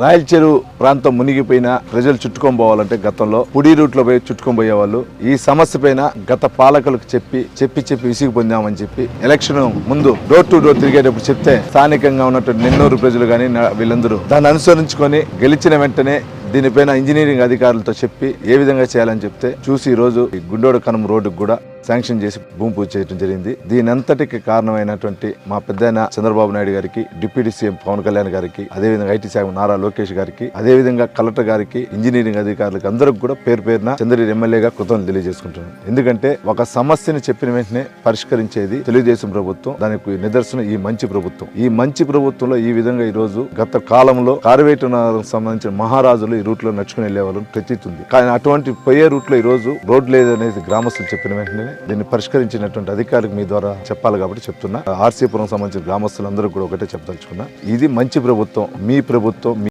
రాయల చెరువు ప్రాంతం మునిగిపోయిన ప్రజలు చుట్టుకొని పోవాలంటే గతంలో పుడి రూట్లో పోయి చుట్టుకొని పోయేవాళ్ళు. ఈ సమస్య పైన గత పాలకులకు చెప్పి చెప్పి చెప్పి విసిగి పొందామని చెప్పి ఎలక్షన్ ముందు డోర్ టు డోర్ తిరిగేటప్పుడు చెప్తే స్థానికంగా ఉన్నటువంటి నెన్నూరు ప్రజలు కానీ వీళ్ళందరూ దాన్ని అనుసరించుకొని గెలిచిన వెంటనే దీనిపైన ఇంజనీరింగ్ అధికారులతో చెప్పి ఏ విధంగా చేయాలని చెప్తే చూసి ఈ రోజు ఈ గుండోడు కనుమ రోడ్డుకు కూడా శాంక్షన్ చేసి భూమి పూజ చేయడం జరిగింది. దీని అంతటికి కారణమైనటువంటి మా పెద్దయిన చంద్రబాబు నాయుడు గారికి డిప్యూటీ సీఎం పవన్ కళ్యాణ్ గారికి అదేవిధంగా ఐటీ శాఖ నారా లోకేష్ గారికి అదేవిధంగా కలెక్టర్ గారికి ఇంజనీరింగ్ అధికారులకు అందరికి కూడా పేరు పేరున చంద్రగిరి ఎమ్మెల్యేగా కృతజ్ఞతలు తెలియజేసుకుంటున్నాను. ఎందుకంటే ఒక సమస్యని చెప్పిన వెంటనే పరిష్కరించేది తెలుగుదేశం ప్రభుత్వం దానికి నిదర్శనం ఈ మంచి ప్రభుత్వం. ఈ మంచి ప్రభుత్వంలో ఈ విధంగా ఈ రోజు గత కాలంలో కార్వేటు నగరం సంబంధించిన మహారాజులు ఈ రూట్లో నడుచుకుని వెళ్ళేవాళ్ళని ప్రతీతుంది. కానీ అటువంటి పోయే రూట్లో ఈ రోజు రోడ్ లేదనేది గ్రామస్తులు చెప్పిన వెంటనే దీన్ని పరిష్కరించినటువంటి అధికారులకు మీ ద్వారా చెప్పాలి కాబట్టి చెప్తున్నా. ఆర్సీపురం సంబంధించిన గ్రామస్తులందరూ కూడా ఒకటే చెప్పదలుచుకున్నా. ఇది మంచి ప్రభుత్వం మీ ప్రభుత్వం మీ